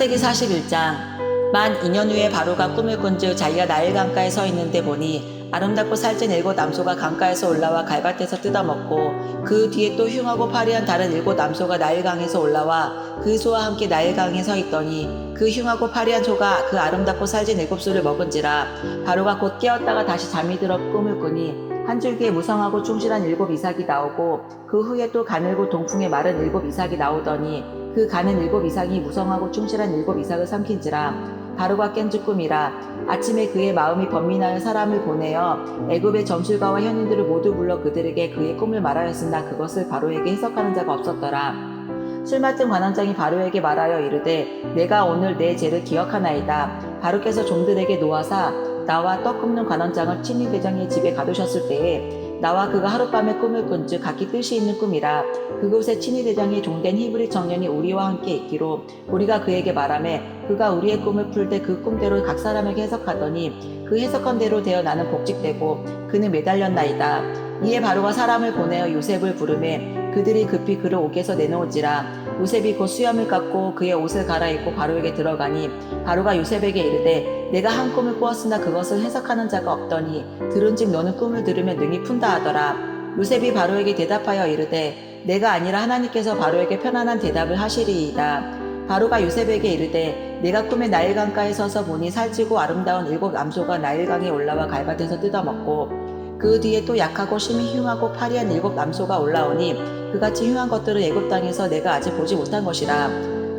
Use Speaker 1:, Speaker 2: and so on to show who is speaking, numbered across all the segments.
Speaker 1: 창세기 41장 만 2년 후에 바로가 꿈을 꾼즉 자기가 나일 강가에 서 있는데 보니 아름답고 살찐 일곱 남소가 강가에서 올라와 갈밭에서 뜯어먹고 그 뒤에 또 흉하고 파리한 다른 일곱 남소가 나일강에서 올라와 그 소와 함께 나일강에 서 있더니 그 흉하고 파리한 소가 그 아름답고 살찐 일곱 소를 먹은지라 바로가 곧 깨었다가 다시 잠이 들어 꿈을 꾸니 한 줄기에 무성하고 충실한 일곱 이삭이 나오고 그 후에 또 가늘고 동풍에 마른 일곱 이삭이 나오더니 그 가는 일곱 이삭이 무성하고 충실한 일곱 이삭을 삼킨지라 바로가 깬즉 꿈이라 아침에 그의 마음이 번민하여 사람을 보내어 애굽의 점술가와 현인들을 모두 불러 그들에게 그의 꿈을 말하였으나 그것을 바로에게 해석하는 자가 없었더라. 술 맡은 관원장이 바로에게 말하여 이르되 내가 오늘 내 죄를 기억하나이다. 바로께서 종들에게 놓아사 나와 떡 굽는 관원장을 친위 대장의 집에 가두셨을 때에 나와 그가 하룻밤에 꿈을 꾼즉 각기 뜻이 있는 꿈이라 그곳에 친위 대장의 종된 히브리 청년이 우리와 함께 있기로 우리가 그에게 말하매 그가 우리의 꿈을 풀 때 그 꿈대로 각 사람에게 해석하더니 그 해석한 대로 되어 나는 복직되고 그는 매달렸나이다. 이에 바로가 사람을 보내어 요셉을 부르매 그들이 급히 그를 옥에서 내놓을지라 요셉이 곧 수염을 깎고 그의 옷을 갈아입고 바로에게 들어가니 바로가 요셉에게 이르되 내가 한 꿈을 꾸었으나 그것을 해석하는 자가 없더니 들은즉 너는 꿈을 들으면 능히 푼다 하더라. 요셉이 바로에게 대답하여 이르되 내가 아니라 하나님께서 바로에게 편안한 대답을 하시리이다. 바로가 요셉에게 이르되 내가 꿈에 나일강가에 서서 보니 살찌고 아름다운 일곱 남소가 나일강에 올라와 갈밭에서 뜯어먹고 그 뒤에 또 약하고 심히 흉하고 파리한 일곱 남소가 올라오니 그같이 흉한 것들을 애굽 땅에서 내가 아직 보지 못한 것이라.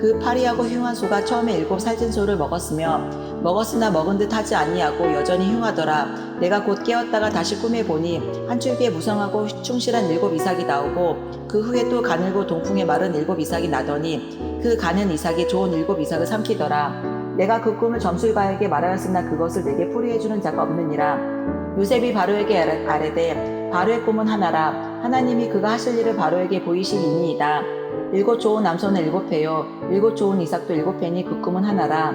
Speaker 1: 그 파리하고 흉한 소가 처음에 일곱 살찐 소를 먹었으며 먹었으나 먹은 듯 하지 아니하고 여전히 흉하더라. 내가 곧 깨었다가 다시 꿈에 보니 한 줄기에 무성하고 충실한 일곱 이삭이 나오고 그 후에 또 가늘고 동풍에 마른 일곱 이삭이 나더니 그 가는 이삭이 좋은 일곱 이삭을 삼키더라. 내가 그 꿈을 점술가에게 말하였으나 그것을 내게 풀이해주는 자가 없느니라. 요셉이 바로에게 아뢰- 아뢰되 바로의 꿈은 하나라 하나님이 그가 하실 일을 바로에게 보이시니이다. 일곱 좋은 남손은 일곱 회요. 일곱 좋은 이삭도 일곱 회니 그 꿈은 하나라.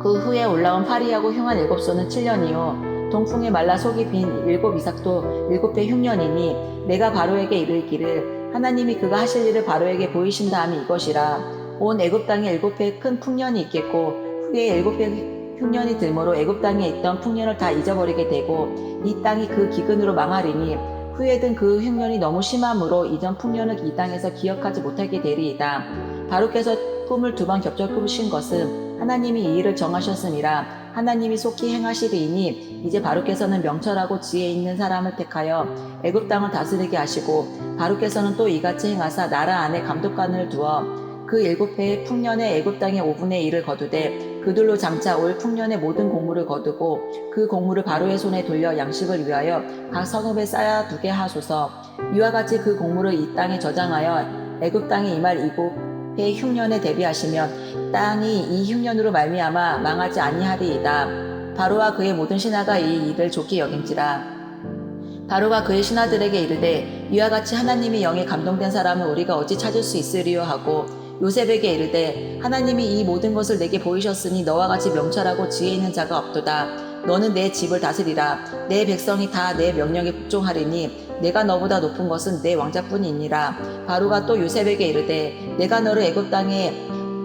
Speaker 1: 그 후에 올라온 파리하고 흉한 일곱 소는 칠년이요. 동풍에 말라 속이 빈 일곱 이삭도 일곱 회 흉년이니 내가 바로에게 이르기를 하나님이 그가 하실 일을 바로에게 보이신다 함이 이것이라. 온 애굽 땅에 일곱 회큰 풍년이 있겠고 후에 일곱 회 흉년이 들므로 애굽 땅에 있던 풍년을 다 잊어버리게 되고 이 땅이 그 기근으로 망하리니 후에 든 그 흉년이 너무 심함으로 이전 풍년을 이 땅에서 기억하지 못하게 되리이다. 바로께서 꿈을 두 번 겹쳐 꾸신 것은 하나님이 이 일을 정하셨음이라 하나님이 속히 행하시리이니 이제 바로께서는 명철하고 지혜 있는 사람을 택하여 애굽 땅을 다스리게 하시고 바로께서는 또 이같이 행하사 나라 안에 감독관을 두어 그 일곱 해의 풍년의 애굽 땅의 5분의 1을 거두되 그들로 장차 올 풍년의 모든 곡물을 거두고 그 곡물을 바로의 손에 돌려 양식을 위하여 각 성읍에 쌓아 두게 하소서. 이와 같이 그 곡물을 이 땅에 저장하여 애굽 땅에 이곱 해의 흉년에 대비하시면 땅이 이 흉년으로 말미암아 망하지 아니하리이다. 바로와 그의 모든 신하가 이 일을 좋게 여긴지라. 바로가 그의 신하들에게 이르되 이와 같이 하나님의 영에 감동된 사람을 우리가 어찌 찾을 수 있으리요? 하고 요셉에게 이르되 하나님이 이 모든 것을 내게 보이셨으니 너와 같이 명철하고 지혜 있는 자가 없도다. 너는 내 집을 다스리라. 내 백성이 다 내 명령에 복종하리니 내가 너보다 높은 것은 내 왕자뿐이니라. 바로가 또 요셉에게 이르되 내가 너를 애굽 땅에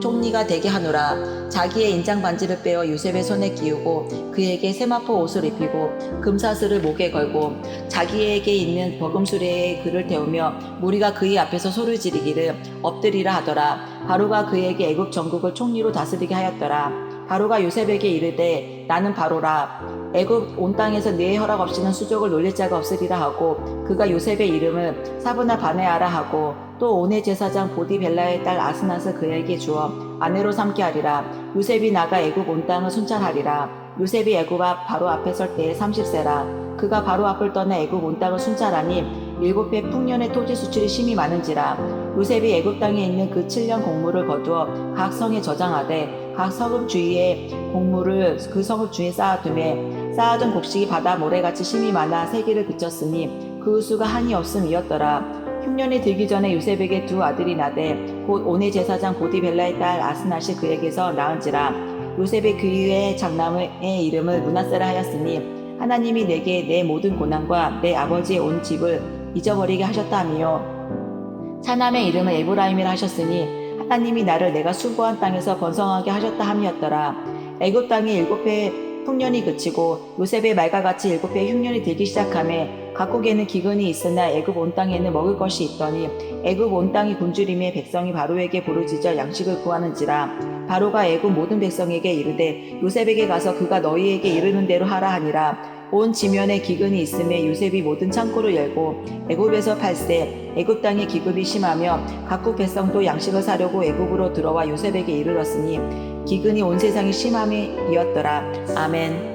Speaker 1: 총리가 되게 하노라. 자기의 인장 반지를 빼어 요셉의 손에 끼우고 그에게 세마포 옷을 입히고 금사슬을 목에 걸고 자기에게 있는 버금수레에 그를 태우며 무리가 그의 앞에서 소를 지르기를 엎드리라 하더라. 바로가 그에게 애굽 전국을 총리로 다스리게 하였더라. 바로가 요셉에게 이르되 나는 바로라. 애굽 온 땅에서 네 허락 없이는 수족을 놀릴 자가 없으리라 하고 그가 요셉의 이름을 사브나 바네아라 하고 또 온의 제사장 보디벨라의 딸 아스낫을 그에게 주어 아내로 삼게 하리라. 요셉이 나가 애굽 온 땅을 순찰하리라. 요셉이 애굽 앞 바로 앞에 설 때에 30세라. 그가 바로 앞을 떠나 애굽 온 땅을 순찰하니 일곱 해 풍년의 토지 수출이 심히 많은지라. 요셉이 애굽 땅에 있는 그 7년 곡물을 거두어 각 성에 저장하되 각 성읍 주위에 곡물을 그 성읍 주위에 쌓아두매 쌓아둔 곡식이 바다 모래같이 심히 많아 세기를 그쳤으니 그 수가 한이 없음이었더라 흉년이 들기 전에 요셉에게 두 아들이 나되 곧 온의 제사장 보디벨라의 딸 아스낫이 그에게서 낳은지라 요셉의 그의 장남의 이름을 문하세라 하였으니 하나님이 내게 내 모든 고난과 내 아버지의 온 집을 잊어버리게 하셨다며 차남의 이름을 에브라임이라 하셨으니 하나님이 나를 내가 수고한 땅에서 번성하게 하셨다 함이었더라. 애굽 땅에 일곱 해의 흉년이 그치고 요셉의 말과 같이 일곱 해의 흉년이 들기 시작함에 각국에는 기근이 있으나 애굽 온 땅에는 먹을 것이 있더니 애굽 온 땅이 굶주림에 백성이 바로에게 부르짖어 양식을 구하는지라. 바로가 애굽 모든 백성에게 이르되 요셉에게 가서 그가 너희에게 이르는 대로 하라 하니라. 온 지면에 기근이 있음에 요셉이 모든 창고를 열고 애굽에서 팔세 애굽 땅에 기급이 심하며 각국 백성도 양식을 사려고 애굽으로 들어와 요셉에게 이르렀으니 기근이 온 세상이 심함이 이었더라. 아멘.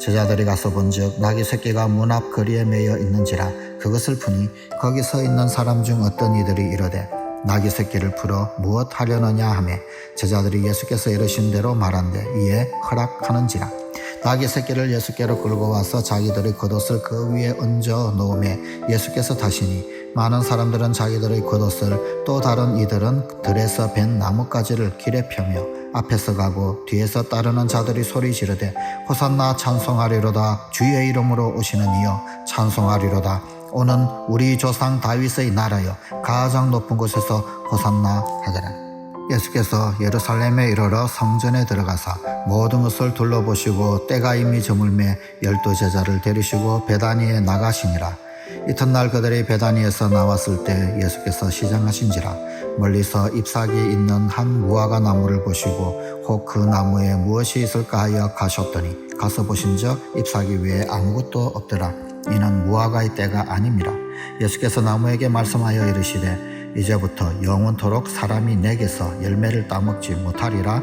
Speaker 2: 제자들이 가서 본즉 나귀 새끼가 문 앞 거리에 매여 있는지라 그것을 푸니 거기 서 있는 사람 중 어떤 이들이 이르되 나귀 새끼를 풀어 무엇 하려느냐 하매 제자들이 예수께서 이르신 대로 말한대 이에 허락하는지라. 나귀 새끼를 예수께로 끌고 와서 자기들의 겉옷을 그 위에 얹어 놓음에 예수께서 타시니 많은 사람들은 자기들의 겉옷을 또 다른 이들은 들에서 벤 나뭇가지를 길에 펴며 앞에서 가고 뒤에서 따르는 자들이 소리 지르되 호산나 찬송하리로다. 주의 이름으로 오시는 이여 찬송하리로다. 오는 우리 조상 다윗의 나라여 가장 높은 곳에서 호산나 하더라. 예수께서 예루살렘에 이르러 성전에 들어가사 모든 것을 둘러보시고 때가 이미 저물매 열두 제자를 데리시고 베다니에 나가시니라 이튿날 그들이 베다니에서 나왔을 때 예수께서 시장하신지라 멀리서 잎사귀 있는 한 무화과 나무를 보시고 혹 그 나무에 무엇이 있을까 하여 가셨더니 가서 보신즉 잎사귀 외에 아무것도 없더라. 이는 무화과의 때가 아닙니다. 예수께서 나무에게 말씀하여 이르시되 이제부터 영원토록 사람이 내게서 열매를 따먹지 못하리라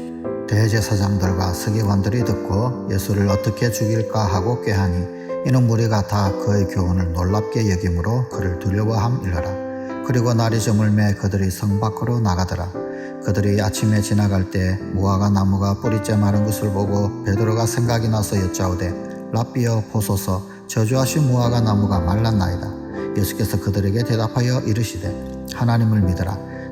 Speaker 2: 대제사장들과 서기관들이 듣고 예수를 어떻게 죽일까 하고 꾀하니 이는 무리가 다 그의 교훈을 놀랍게 여김으로 그를 두려워함 일러라. 그리고 날이 저물매 그들이 성 밖으로 나가더라. 그들이 아침에 지나갈 때 무화과 나무가 뿌리째 마른 것을 보고 베드로가 생각이 나서 여짜오되 라비어 보소서. 저주하신 무화과 나무가 말랐나이다. 예수께서 그들에게 대답하여 이르시되 하나님을 믿으라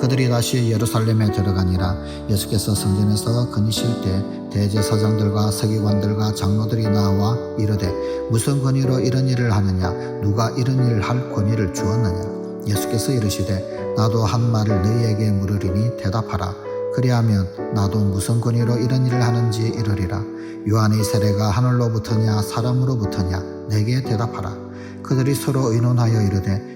Speaker 2: 그들이 다시 예루살렘에 들어가니라. 예수께서 성전에서 거니실 때 대제사장들과 서기관들과 장로들이 나와 이르되 무슨 권위로 이런 일을 하느냐? 누가 이런 일을 할 권위를 주었느냐? 예수께서 이르시되 나도 한 말을 너희에게 물으리니 대답하라. 그리하면 나도 무슨 권위로 이런 일을 하는지 이르리라. 요한의 세례가 하늘로부터냐 사람으로부터냐? 내게 대답하라. 그들이 서로 의논하여 이르되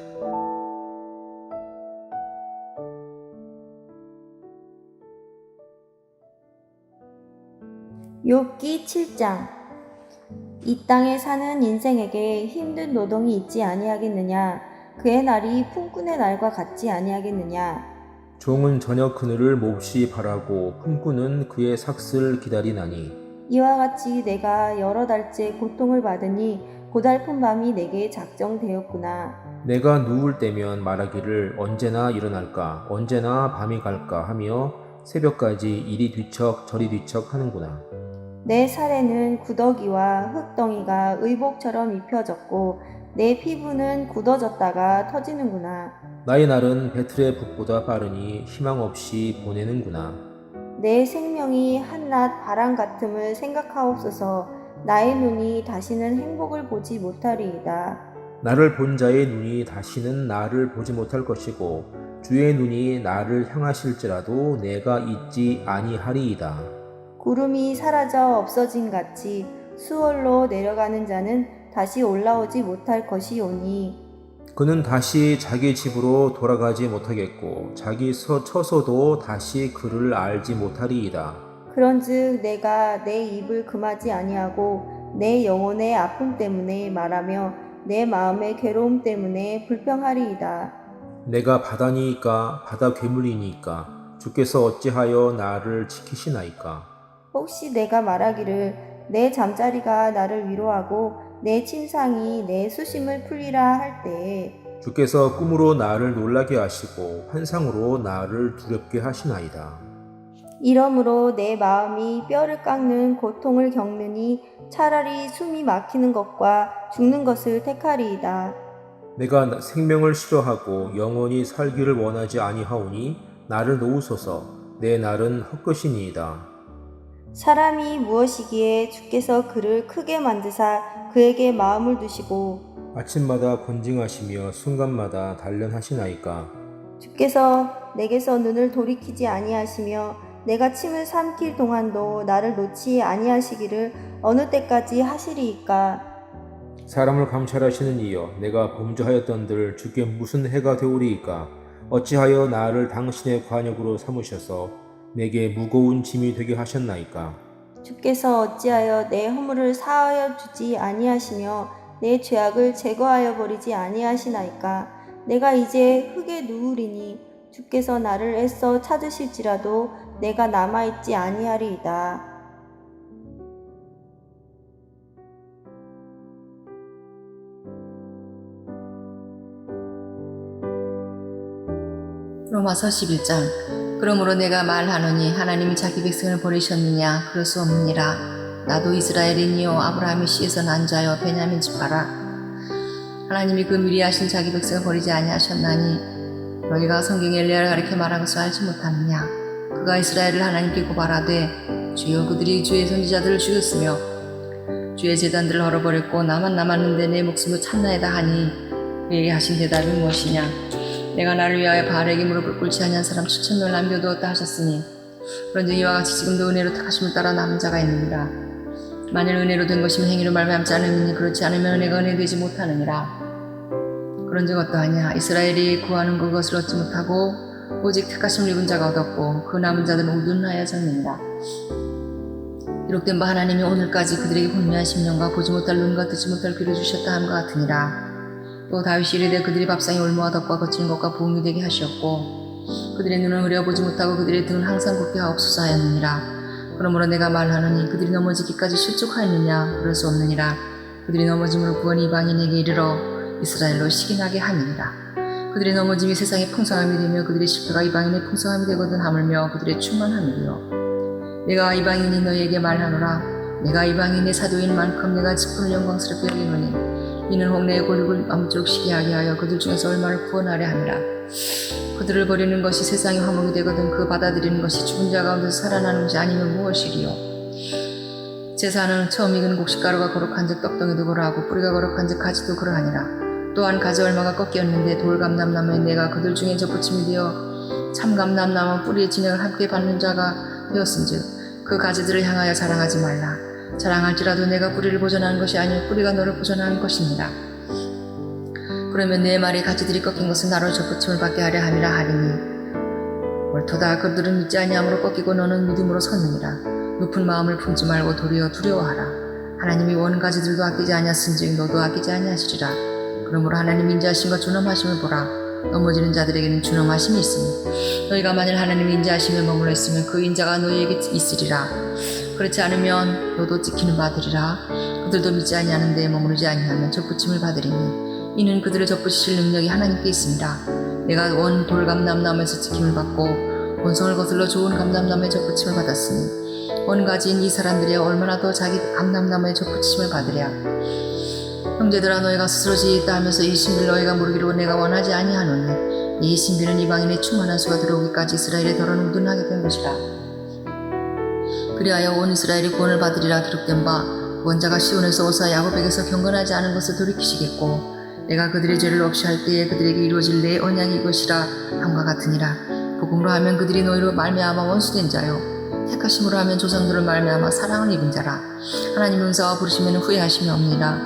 Speaker 3: 욥기 7장. 이 땅에 사는 인생에게 힘든 노동이 있지 아니하겠느냐? 그의 날이 품꾼의 날과 같지 아니하겠느냐?
Speaker 4: 종은 저녁 그늘을 몹시 바라고 품꾼은 그의 삭슬 기다리나니.
Speaker 3: 이와 같이 내가 여러 달째 고통을 받으니 고달픈 밤이 내게 작정되었구나.
Speaker 4: 내가 누울 때면 말하기를 언제나 일어날까 언제나 밤이 갈까 하며 새벽까지 이리 뒤척 저리 뒤척 하는구나
Speaker 3: 내 살에는 구더기와 흙덩이가 의복처럼 입혀졌고 내 피부는 굳어졌다가 터지는구나
Speaker 4: 나의 날은 배틀의 북보다 빠르니 희망 없이 보내는구나
Speaker 3: 내 생명이 한낱 바람 같음을 생각하옵소서 나의 눈이 다시는 행복을 보지 못하리이다.
Speaker 4: 나를 본 자의 눈이 다시는 나를 보지 못할 것이고 주의 눈이 나를 향하실지라도 내가 잊지 아니하리이다.
Speaker 3: 구름이 사라져 없어진 같이 수월로 내려가는 자는 다시 올라오지 못할 것이오니
Speaker 4: 그는 다시 자기 집으로 돌아가지 못하겠고 자기 서 처소도 다시 그를 알지 못하리이다.
Speaker 3: 그런즉 내가 내 입을 금하지 아니하고 내 영혼의 아픔 때문에 말하며 내 마음의 괴로움 때문에 불평하리이다.
Speaker 4: 내가 바다니이까 바다 괴물이니까 주께서 어찌하여 나를 지키시나이까
Speaker 3: 혹시 내가 말하기를 내 잠자리가 나를 위로하고 내 침상이 내 수심을 풀리라 할 때에
Speaker 4: 주께서 꿈으로 나를 놀라게 하시고 환상으로 나를 두렵게 하시나이다.
Speaker 3: 이러므로 내 마음이 뼈를 깎는 고통을 겪느니 차라리 숨이 막히는 것과 죽는 것을 택하리이다.
Speaker 4: 내가 나- 생명을 싫어하고 영원히 살기를 원하지 아니하오니 나를 놓으소서 내 날은 헛것이니이다.
Speaker 3: 사람이 무엇이기에 주께서 그를 크게 만드사 그에게 마음을 두시고
Speaker 4: 아침마다 권징하시며 순간마다 단련하시나이까?
Speaker 3: 주께서 내게서 눈을 돌이키지 아니하시며 내가 침을 삼킬 동안도 나를 놓지 아니하시기를 어느 때까지 하시리이까?
Speaker 4: 사람을 감찰하시는 이여 내가 범죄하였던들 주께 무슨 해가 되오리이까? 어찌하여 나를 당신의 관역으로 삼으셔서 내게 무거운 짐이 되게 하셨나이까?
Speaker 3: 주께서 어찌하여 내 허물을 사하여 주지 아니하시며 내 죄악을 제거하여 버리지 아니하시나이까? 내가 이제 흙에 누우리니 주께서 나를 애써 찾으실지라도 내가 남아 있지 아니하리이다.
Speaker 5: 로마서 11장 그러므로 내가 말하노니 하나님이 자기 백성을 버리셨느냐? 그럴 수 없느니라 나도 이스라엘이니요 아브라함의 씨에서 난 자여 베냐민 집하라. 하나님이 그 미리 하신 자기 백성을 버리지 아니하셨나니 너희가 성경 엘리야를 가리켜 말한 것을 알지 못하느냐? 그가 이스라엘을 하나님께 고발하되 주여 그들이 주의 선지자들을 죽였으며 주의 재단들을 헐어버렸고 나만 남았는데 내 목숨을 찾나이다 하니 그에게 하신 대답이 무엇이냐 내가 나를 위하여 바알에게 무릎을 꿇지 아니한 사람 수천 명을 남겨두었다 하셨으니 그런즉 이와 같이 지금도 은혜로 택하심을 따라 남은 자가 있느니라. 만일 은혜로 된 것이면 행위로 말미암지 않으니 그렇지 않으면 은혜가 은혜되지 못하느니라. 그런즉 어떠하냐? 이스라엘이 구하는 그것을 얻지 못하고 오직 택하심을 입은 자가 얻었고 그 남은 자들은 우둔하여 졌느니라. 기록된 바 하나님이 오늘까지 그들에게 혼미한 심령과 보지 못할 눈과 듣지 못할 귀를 주셨다 함과 같으니라 또 다윗이 이르되 그들이 밥상에 올무와 덕과 거친 것과 부흥이 되게 하셨고 그들의 눈을 흐려보지 못하고 그들의 등은 항상 굽게 하옵소서 하였느니라. 그러므로 내가 말하노니 그들이 넘어지기까지 실족하였느냐? 그럴 수 없느니라. 그들이 넘어짐으로 구원이 이방인에게 이르러 이스라엘로 시기나게 하니라. 그들의 넘어짐이 세상의 풍성함이 되며 그들의 실패가 이방인의 풍성함이 되거든 하물며 그들의 충만함이요. 내가 이방인이 너희에게 말하노라. 내가 이방인의 사도인 만큼 내가 지품을 영광스럽게 여기노니 이는 홍래의 골육을 아무쪼록 시기하게 하여 그들 중에서 얼마를 구원하려 함이라. 그들을 버리는 것이 세상의 화목이 되거든 그 받아들이는 것이 죽은 자 가운데서 살아나는 것이 아니면 무엇이리요. 제사는 처음 익은 곡식가루가 거룩한 즉 떡덩이도 그러하고 뿌리가 거룩한 즉 가지도 그러하니라. 또한 가지 얼마가 꺾였는데 돌감남나무에 내가 그들 중에 접붙임이 되어 참감남나무 뿌리의 진액을 함께 받는 자가 되었은즉 그 가지들을 향하여 자랑하지 말라. 자랑할지라도 내가 뿌리를 보존하는 것이 아니요 뿌리가 너를 보존하는 것입니다. 그러면 내 말에 가지들이 꺾인 것은 나로 접붙임을 받게 하려 함이라 하리니 옳도다. 그들은 믿지 아니함으로 꺾이고 너는 믿음으로 섰느니라. 높은 마음을 품지 말고 도리어 두려워하라. 하나님이 원가지들도 아끼지 아니하신즉 너도 아끼지 아니하시리라. 그러므로 하나님 인자하심과 준엄하심을 보라. 넘어지는 자들에게는 준엄하심이 있으니 너희가 만일 하나님 인자하심에 머물러 있으면 그 인자가 너희에게 있으리라 그렇지 않으면 너도 찍히는 바들이라. 그들도 믿지 아니하는 데에 머무르지 아니하면 접붙임을 받으리니. 이는 그들을 접붙이실 능력이 하나님께 있습니다. 내가 원 돌감남나무에서 찍힘을 받고 본성을 거슬러 좋은 감남나무에 접붙임을 받았으니 원 가지인 이 사람들이 얼마나 더 자기 감남나무에 접붙임을 받으랴. 형제들아 너희가 스스로 지있다 하면서 이 신비를 너희가 모르기로 내가 원하지 아니하노니 이 신비는 이방인의 충만한 수가 들어오기까지 이스라엘에 덜어는 우둔하게 된 것이라 그리하여 온 이스라엘이 구원을 받으리라 기록된 바 원자가 시온에서 오사 야곱에게서 경건하지 않은 것을 돌이키시겠고 내가 그들의 죄를 없이 할 때에 그들에게 이루어질 내 언약이 이것이라 함과 같으니라. 복음으로 하면 그들이 너희로 말미암아 원수된 자요. 택하심으로 하면 조상들을 말미암아 사랑을 입은 자라. 하나님 은사와 부르시면 후회하심이 없느니라.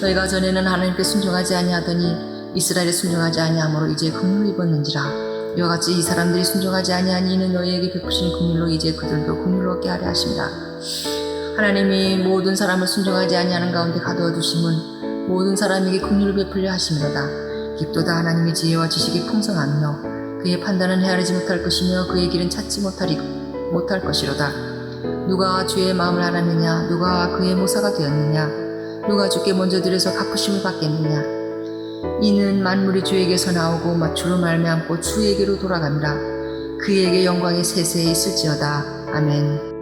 Speaker 5: 너희가 전에는 하나님께 순종하지 아니하더니 이스라엘에 순종하지 아니하므로 이제 긍휼을 입었는지라 이와 같이 이 사람들이 순종하지 아니하니 이는 너희에게 베푸신 긍휼로 이제 그들도 긍휼을 얻게 하려 하십니다. 하나님이 모든 사람을 순종하지 아니하는 가운데 가두어 두심은 모든 사람에게 긍휼을 베풀려 하심이로다. 깊도다 하나님의 지혜와 지식이 풍성하며 그의 판단은 헤아리지 못할 것이며 그의 길은 찾지 못하리, 못할 것이로다. 누가 주의 마음을 알았느냐? 누가 그의 모사가 되었느냐? 누가 주께 먼저 들여서 갚으심을 받겠느냐 이는 만물이 주에게서 나오고 주로 말미암고 주에게로 돌아갑니다. 그에게 영광이 세세히 있을지어다. 아멘